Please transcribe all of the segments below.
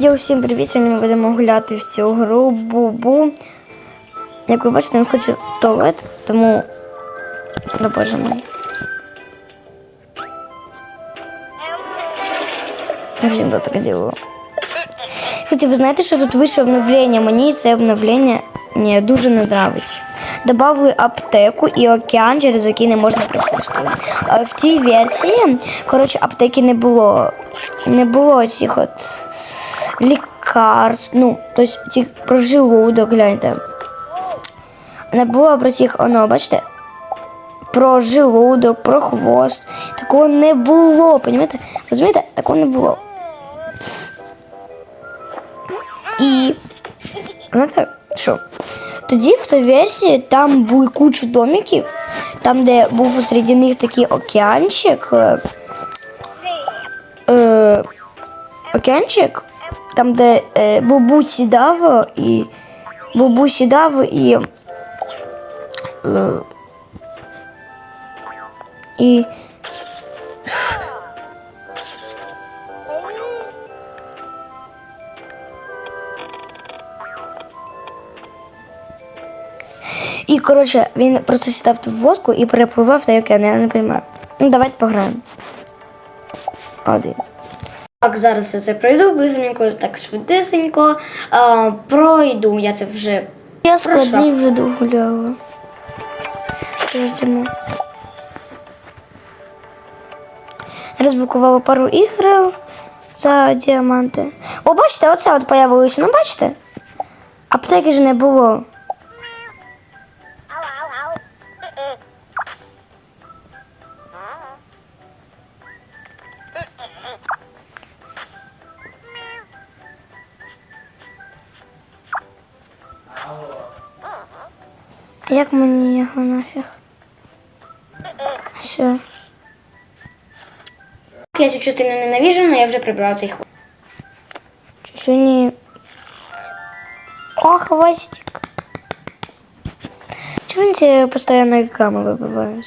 Я усім привіт, сьогодні ми будемо гуляти в цю гру Бубу. Як ви бачите, він хоче туалет, тому. Ну, боже мій. Я всегда так делаю. Кстати, ви знаєте, що тут вийшло обновлення? Мені це обновлення не дуже не нравиться. Добавили аптеку і океан, через який не можна пропустити. А в цій версії, коротше, аптеки не було. Не було цих от лікарств, ну, тобто цих про желудок, гляньте. Не було про цих, оно, бачите? Про желудок, про хвост. Такого не було, понімаєте? Розумієте? Такого не було. І знаєте, що? Тоді в тій версії там були кучу домиків, там, де був серед них такий океанчик. е, Е, океанчик, там, де е, Бубу сідав і Бубу сідав і. Е, і коротше, він просто сідав в водку і перепливав та океан, я не розумію. Ну, давайте пограємо. Один. Так, зараз я це пройду бисенько, так швидесенько. А, пройду, я це вже. Я складний вже догуляла. Ждемо. Розблокувала пару ігр за діаманти. О, бачите, оце от появилося, ну бачите? Аптеки ж не було. А Як мені його нафіг? Все. Я цю частину ненавижу, але я вже прибрала цей хвост. Чи сьогодні... О, хвостик. Чего они тебе постоянно рекламы выбивают?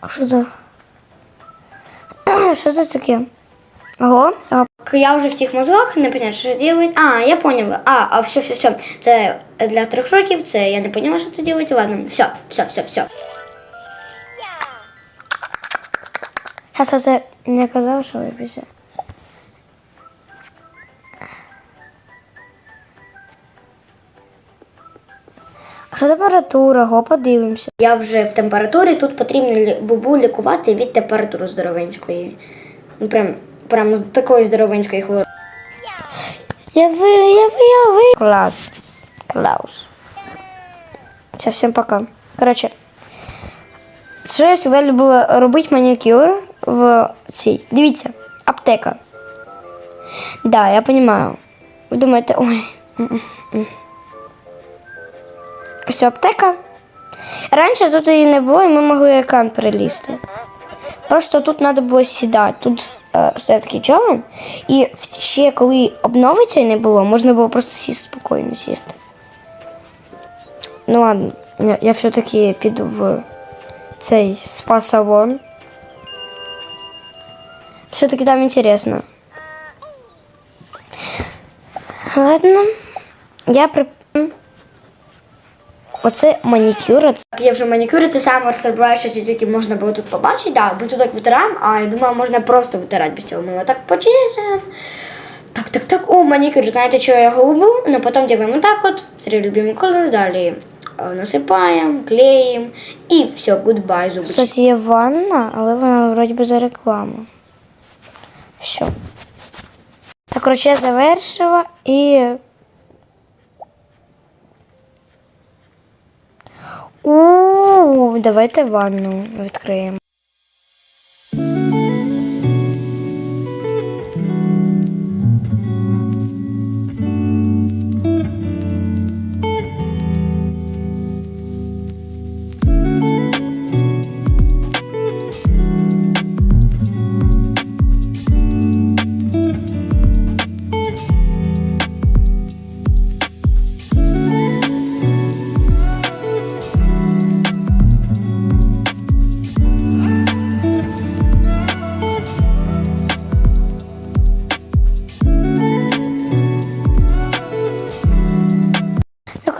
А що за? Що це таке? Ого. Я вже в цих мозгах не поняла, що робити. А, я поняла. А, а все, все, все. Це для трьох років, це я не поняла, що це робити. Ладно, все, все, все, все. Хаса це не казав, що ви що температура? Го, подивимося. Я вже в температурі, тут потрібно бубу лікувати від температури здоровенської. Ну, прям, прям з такої здоровенської хвороби. Я ви, я ви, я ви. Клас. Клаус. Все, всім пока. Коротше, що я завжди любила робити манікюр в цій. Дивіться, аптека. Да, я розумію. Ви думаєте, ой. Ось аптека. Раніше тут її не було, і ми могли екран перелізти. Просто тут треба було сідати. Тут е, стояв такий човен, і ще коли обновиться не було, можна було просто сісти спокійно сісти. Ну ладно, я, я все-таки піду в цей спа-салон. Все-таки там интересно. Ладно. Я при... Оце манікюр. Так, я вже манікюр, це саме розсербраюче, тільки можна було тут побачити. Да, ми тут так витираємо, а я думаю, можна просто витирати без цього. Ми так почистимо. Так, так, так. О, манікюр. Знаєте, що я голубу? Ну, потім делаем так от. Три любимі кольори, далі е, насипаємо, клеїмо і все, гудбай, зубочки. Кстати, є ванна, але вона вроді би за рекламу. Все. Так, коротше, я завершила і. Давайте ванну відкриємо.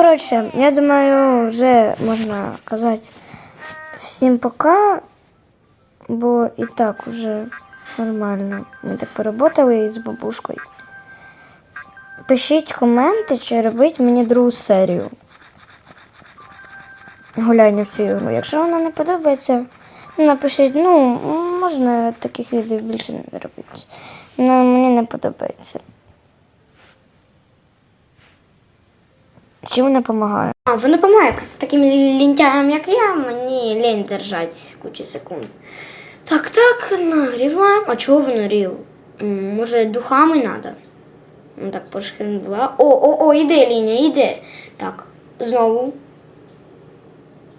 Коротше, я думаю, вже можна казати всім пока, бо і так уже нормально. Ми так поработали із бабушкою. Пишіть коменти, чи робить мені другу серію. Гуляння в цю ігру. Якщо вона не подобається, напишіть, ну, можна таких відео більше не робити. Ну, мені не подобається. Чи вона допомагає? А, вона допомагає просто таким лінтяям, як я, мені лінь держати кучу секунд. Так, так, нагріваємо. А чого воно рів? Може, духами треба? Ну так, пошкребла. О, о, о, іде лінія, іде. Так, знову.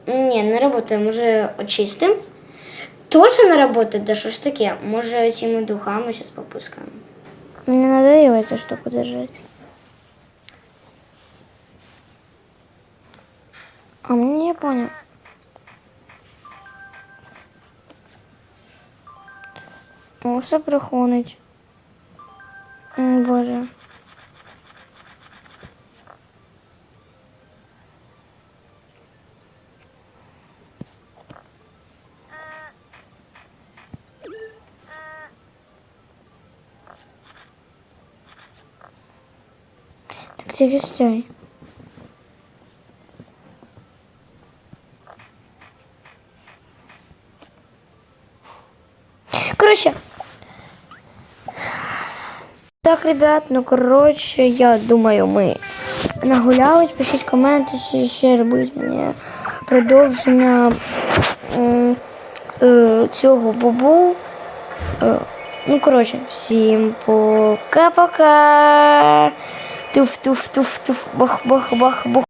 Ні, не працює, може очистим. Тоже не працює, да що ж таке? Може цими духами зараз попускаємо. Мені надоело цю штуку держати. А мені не понял. О, все приходить. М, Боже. Так тільки стой. Короче. Так, ребят, ну коротше, я думаю, ми нагулялись. Пишіть коменти, чи ще робить мені продовження м, е, цього бубу. Е, ну, коротше, всім пока-пока. Туф-туф-туф-туф, бах-бах-бах-бах.